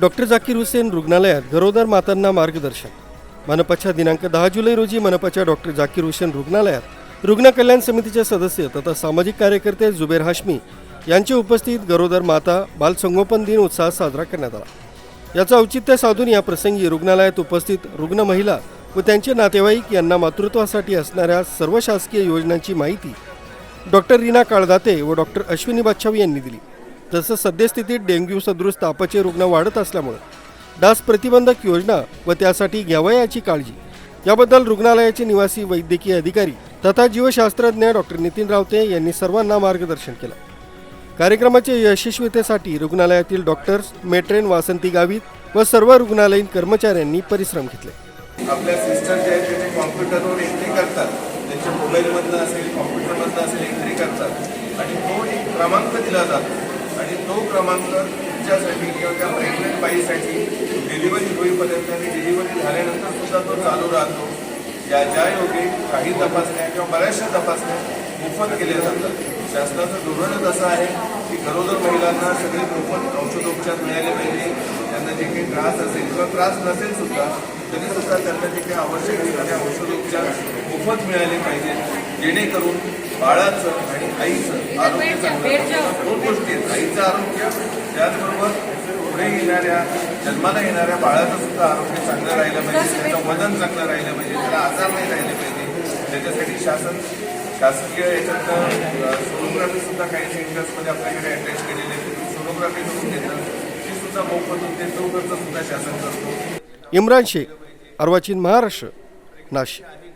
Doctor Zakir Hussain रुग्णालयात गरोदर मातांना मार्गदर्शन. मनपाच्या दिनांक दहा जुलै रोजी मनपाच्या डॉक्टर जाकीर हुसेन रुग्णालयात रुग्ण कल्याण समितीचे सदस्य तथा सामाजिक कार्यकर्ते जुबेर हाशमी यांच्या उपस्थित गरोदर माता बालसंगोपन दिन उत्साहात साजरा करण्यात आला. याचं औचित्य साधून या प्रसंगी रुग्णालयात उपस्थित रुग्ण महिला व त्यांचे नातेवाईक यांना मातृत्वासाठी असणाऱ्या सर्व शासकीय योजनांची माहिती डॉक्टर रीना काळदाते व डॉक्टर अश्विनी बाच्छावी यांनी दिली. तसं सद्यस्थितीत डेंग्यू सदृश तापाचे रुग्ण वाढत असल्यामुळे डास प्रतिबंधक योजना व त्यासाठी घ्यावयाची काळजी. याबद्दल रुग्णालयाचे निवासी वैद्यकीय अधिकारी तथा जीवशास्त्रज्ञ डॉक्टर नितीन रावते यांनी सर्वांना मार्गदर्शन केलं. कार्यक्रमाच्या यशस्वीतेसाठी रुग्णालयातील डॉक्टर्स मेट्रेन वासंती गावित व सर्व रुग्णालयीन कर्मचाऱ्यांनी परिश्रम घेतले. आपल्या सिस्टर जे आहेत ते कॉम्प्युटरवर एंट्री करतात. त्यांच्या मोबाईलमधनं असेल कॉम्प्युटरमधनं असेल एंट्री करतात. आणि तो एक क्रमांक दिला जातो. आणि तो क्रमांक तुमच्यासाठी किंवा त्या प्रेग्नंट बाईसाठी डिलिव्हरी होईपर्यंत आणि डिलिव्हरी झाल्यानंतर सुद्धा तो चालू राहतो. ज्या ज्या योगे काही तपासण्या किंवा बऱ्याचशा तपासण्या मोफत केल्या जातात. शासनाचं धोरणच असं आहे की गरोदर महिलांना सगळे मोफत औषधोपचार मिळाले पाहिजे. त्यांना जे काही त्रास असेल किंवा त्रास नसेल सुद्धा तरी सुद्धा त्यांना जे काही आवश्यक असणारे औषधोपचार मोफत मिळाले पाहिजेत जेणेकरून बाळाचं आणि आईचं आरोग्य चांगलं दोन गोष्टी आहेत आईचं आरोग्य त्याचबरोबर पुढे येणाऱ्या जन्माला येणाऱ्या बाळाचं सुद्धा आरोग्य चांगलं राहिलं पाहिजे त्याचं वजन चांगलं राहिलं पाहिजे त्याला आजार नाही राहिले पाहिजे. त्याच्यासाठी शासन शासकीय याच्यातनं सोनोग्राफी सुद्धा काही सेंटर्समध्ये आपल्याकडे अटॅच केलेली आहे सोनोग्राफी करून घेतात. मोफत सुद्धा शासन करतो. इम्रान शेख अर्वाचीन महाराष्ट्र नाशिक.